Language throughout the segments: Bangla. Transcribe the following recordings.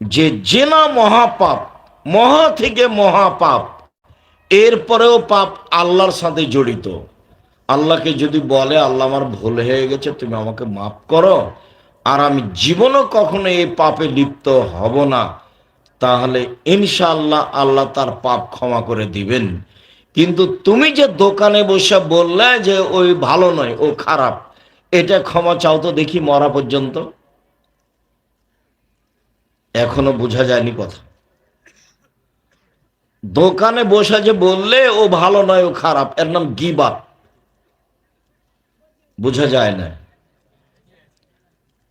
যে জেনা মহাপাপ, মহা থেকে মহাপাপ এরপরেও পাপ আল্লাহর সাথে জড়িত। আল্লাহকে যদি বলে, আল্লাহ আমার ভুল হয়ে গেছে, তুমি আমাকে মাফ করো, আর আমি জীবনও কখনো এই পাপে লিপ্ত হব না, তাহলে ইনশাআল্লাহ আল্লাহ তার পাপ ক্ষমা করে দিবেন। কিন্তু তুমি যে দোকানে বসে বললে যে ওই ভালো নয়, ও খারাপ, এটা ক্ষমা চাও তো দেখি মরা পর্যন্ত। এখনও বোঝা যায়নি কথা। দোকানে বসে যে বললে ও ভালো নয়, ও খারাপ, এর নাম গিবাত বোঝা যায় না।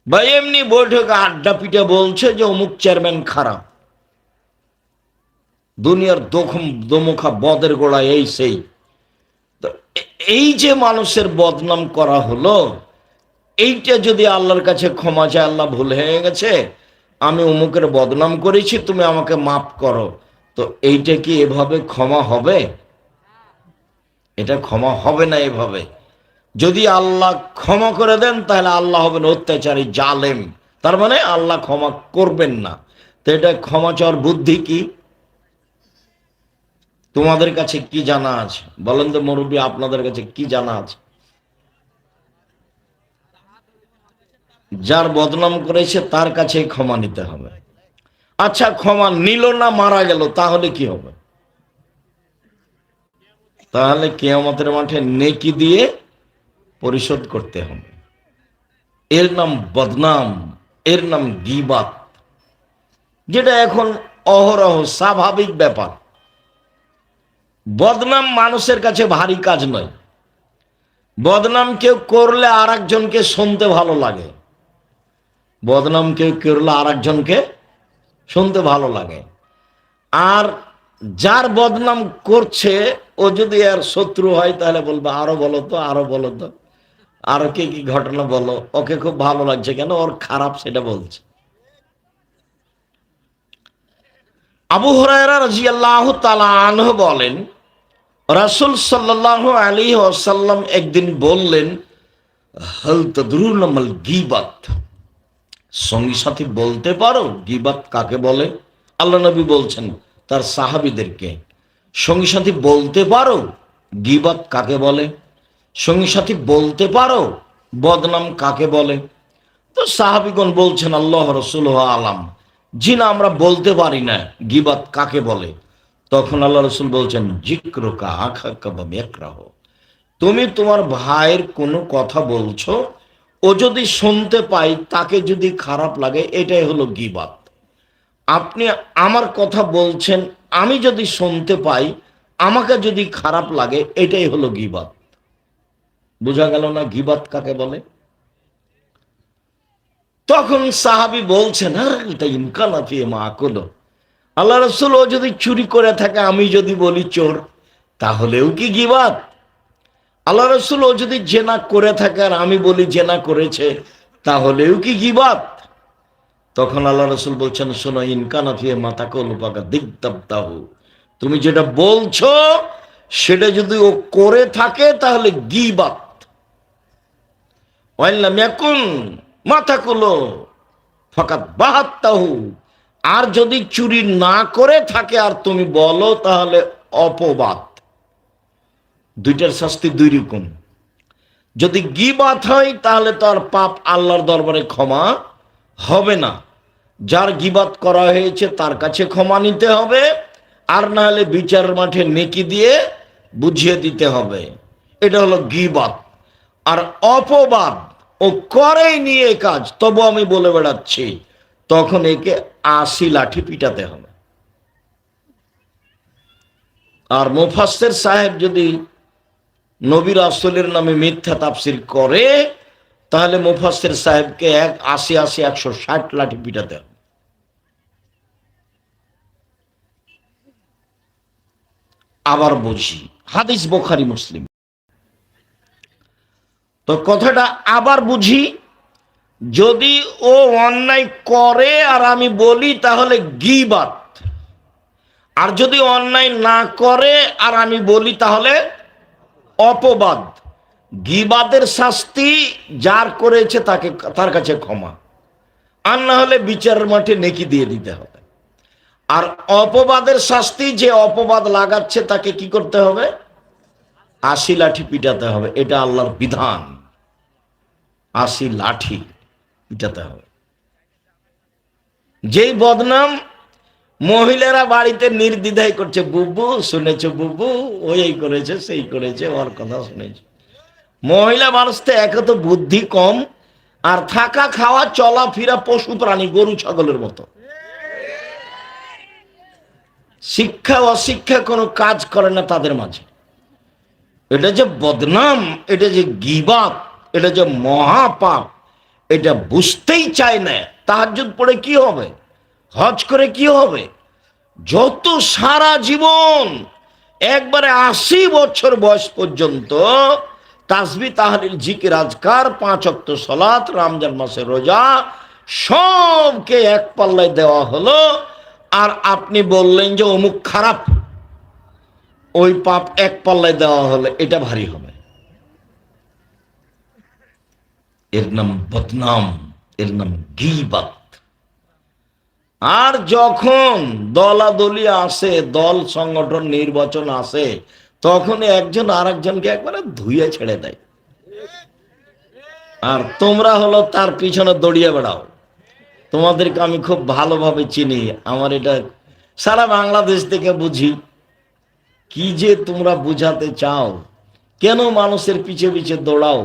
বা এমনি বৈঠকে আড্ডা পিঠে বলছে যে অমুক চেয়ারম্যান খারাপ। দুনিয়ার দখম দমুখা বদের গোড়া এই সেই। এই যে মানুষের বদনাম করা হলো, এইটা যদি আল্লাহর কাছে ক্ষমা চায়, আল্লাহ ভুল হয়ে গেছে। আমি অমুকের বদনাম করেছি, তুমি আমাকে মাফ করো। তো এইটা কি এভাবে ক্ষমা হবে? এটা ক্ষমা হবে না এভাবে। যদি আল্লাহ ক্ষমা করে দেন, তাহলে আল্লাহ হবেন অত্যাচারী, জালেম। তার মানে আল্লাহ ক্ষমা করবেন না। তো এটা ক্ষমা চাওয়ার বুদ্ধি কি? তোমাদের কাছে কি জানা আছে? বলেন তো মুরব্বী, আপনাদের কাছে কি জানা আছে? যার বদনাম করেছে তার কাছে ক্ষমা নিতে হবে। আচ্ছা ক্ষমা নিল না, মারা গেল, তাহলে কি হবে? তাহলে কেয়ামতের মাঠে নেকি দিয়ে পরিশোধ করতে হবে। এর নাম বদনাম, এর নাম গিবাত, যেটা এখন অহরহ, স্বাভাবিক ব্যাপার। বদনাম মানুষের কাছে ভারী কাজ নয়। বদনাম কেউ করলে আর শুনতে ভালো লাগে। বদনাম কেউ করলে আর একজনকে শুনতে ভালো লাগে। আর যার বদনাম করছে, ও যদি আর শত্রু হয়, তাহলে বলবে, আরও বলো তো, আরও বলো তো। আরও কি কি ঘটনা বলো? ওকে খুব ভালো লাগছে। কেন? ওর খারাপ সেটা বলছে। আবু হরায়রা রাজিয়াল্লাহ তালা আনহ বলেন, রাসুল সাল্লাহ আলী ওসাল্লাম একদিন বললেন, হল তদরুল গিবাত। সঙ্গী সাথী বলতে পারো? গিবাত কাকে বলে? আল্লাহ নবী বলছেন, তার সাহাবিদেরকে। সঙ্গী সাথী বলতে পারো? গিবাত কাকে বলে? সঙ্গী সাথী বলতে পারো? বদনাম কাকে বলে? তো সাহাবিগণ বলছেন, আল্লাহ রসুল আলাম। জি না আমরা বলতে পারি না, গিবাত কাকে বলে? তখন আল্লাহ রসুল বলছেন, জিক্রকা আখা কাবাম একরাহ তুমি তোমার ভাইয়ের কোনো কথা বলছো? ও যদি শুনতে পাই তাকে যদি খারাপ লাগে, এটাই হলো গিবাত আপনি আমার কথা বলছেন, আমি যদি শুনতে পাই, আমাকে যদি খারাপ লাগে, এটাই হলো গিবাত বোঝা গেল না গিবাত কাকে বলে? তখন সাহাবি বলছেন এটা মা আল্লাহ রসুল ও যদি চুরি করে থাকে, আমি যদি বলি চোর, তাহলেও কি গিবাত আল্লাহ রসুল ও যদি জেনা করে থাকে আর আমি বলি জেনা করেছে, তাহলেও কি গিবাত? তখন আল্লাহ রসুল বলছেন, শোনো ইনকানা ফিয়ে মাথা কলুপাকা দিগদাবদাহু তুমি যেটা বলছো, সেটা যদি ও করে থাকে, তাহলে গিবাত। ওয়াইল্লাম এখন মাথা কলো ফাকাত বাহাত্তাহু। আর যদি চুরি না করে থাকে, আর তুমি বলো, তাহলে অপবাদ। দুইটার শাস্তি দুই রকম। যদি গিবাত হয়, তাহলে তার পাপ আল্লাহর দরবারে ক্ষমা হবে না। যার গিবাত করা হয়েছে, তার কাছে ক্ষমা নিতে হবে, আর না হলে বিচারের মাঠে নেকি দিয়ে বুঝিয়ে দিতে হবে। এটা হলো গিবাত। আর অপবাদ ও করেই নিয়ে কাজ, তবু আমি বলে বেড়াচ্ছি, তখন একে আশি লাঠি পিটাতে হবে। আর মুফাসের সাহেব যদি নবীর আসলের নামে মিথ্যা তাফসির করে, তাহলে মুফাসের সাহেবকে এক আশি আশি একশো ষাট লাঠি পিটাতে হবে আবার বুঝি, হাদিস বোখারি মুসলিম। তো কথাটা আবার বুঝি, যদি ও অন্যায় করে আর আমি বলি তাহলে গিবাত। আর যদি অন্যায় না করে আর আমি বলি তাহলে অপবাদ। গিবাদের শাস্তি যার করেছে তাকে, তার কাছে ক্ষমা। আর না হলে বিচারের মাঠে নেকি দিয়ে দিতে হবে। আর অপবাদের শাস্তি যে অপবাদ লাগাচ্ছে তাকে কি করতে হবে? আশি লাঠি পিটাতে হবে। এটা আল্লাহর বিধান। আশি লাঠি পিটাতে হবে। যেই বদনাম মহিলারা বাড়িতে নির্দ্বিধায় করছে, বুবু, শুনেছ বুবু? ওই করেছে, সেই করেছে, ওর কথা শুনেছে। মহিলা মানুষ তো এত তো বুদ্ধি কম, আর থাকা খাওয়া, চলাফেরা পশু প্রাণী, গরু, ছাগলের মতো। শিক্ষা, অশিক্ষা কোনো কাজ করে না তাদের মাঝে। এটা যে বদনাম, এটা যে গিবাত এটা যে মহাপাপ, এটা বুঝতেই চায় না। তাহাজ্জুদ পড়ে কি হবে? হজ করে কি হবে? যত সারা জীবন, একবারে আশি বছর বয়স পর্যন্ত তাসবি, তাহলিল, জিকির, আজকার, পাঁচ অক্ত সলাত, রমজান মাসের রোজা, সবকে এক পাল্লায় দেওয়া হলো। আর আপনি বললেন যে অমুক খারাপ, ওই পাপ এক পাল্লায় দেওয়া হলে এটা ভারী হবে। এর নাম বদনাম, এর নাম গিবাত। আর যখন দলাদলি আসে, দল সংগঠন নির্বাচন আসে তখন একজন আর একজনকে একবারে ধুয়ে ছেড়ে দেয়। আর তোমরা হলো তার পিছনে দড়িয়ে বেড়াও। তোমাদেরকে আমি খুব ভালোভাবে চিনি, আমার এটা সারা বাংলাদেশ থেকে বুঝি। কি যে তোমরা বুঝাতে চাও, কেন মানুষের পিছে পিছে দৌড়াও,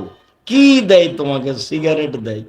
কি দেয় তোমাকে? সিগারেট দেয়।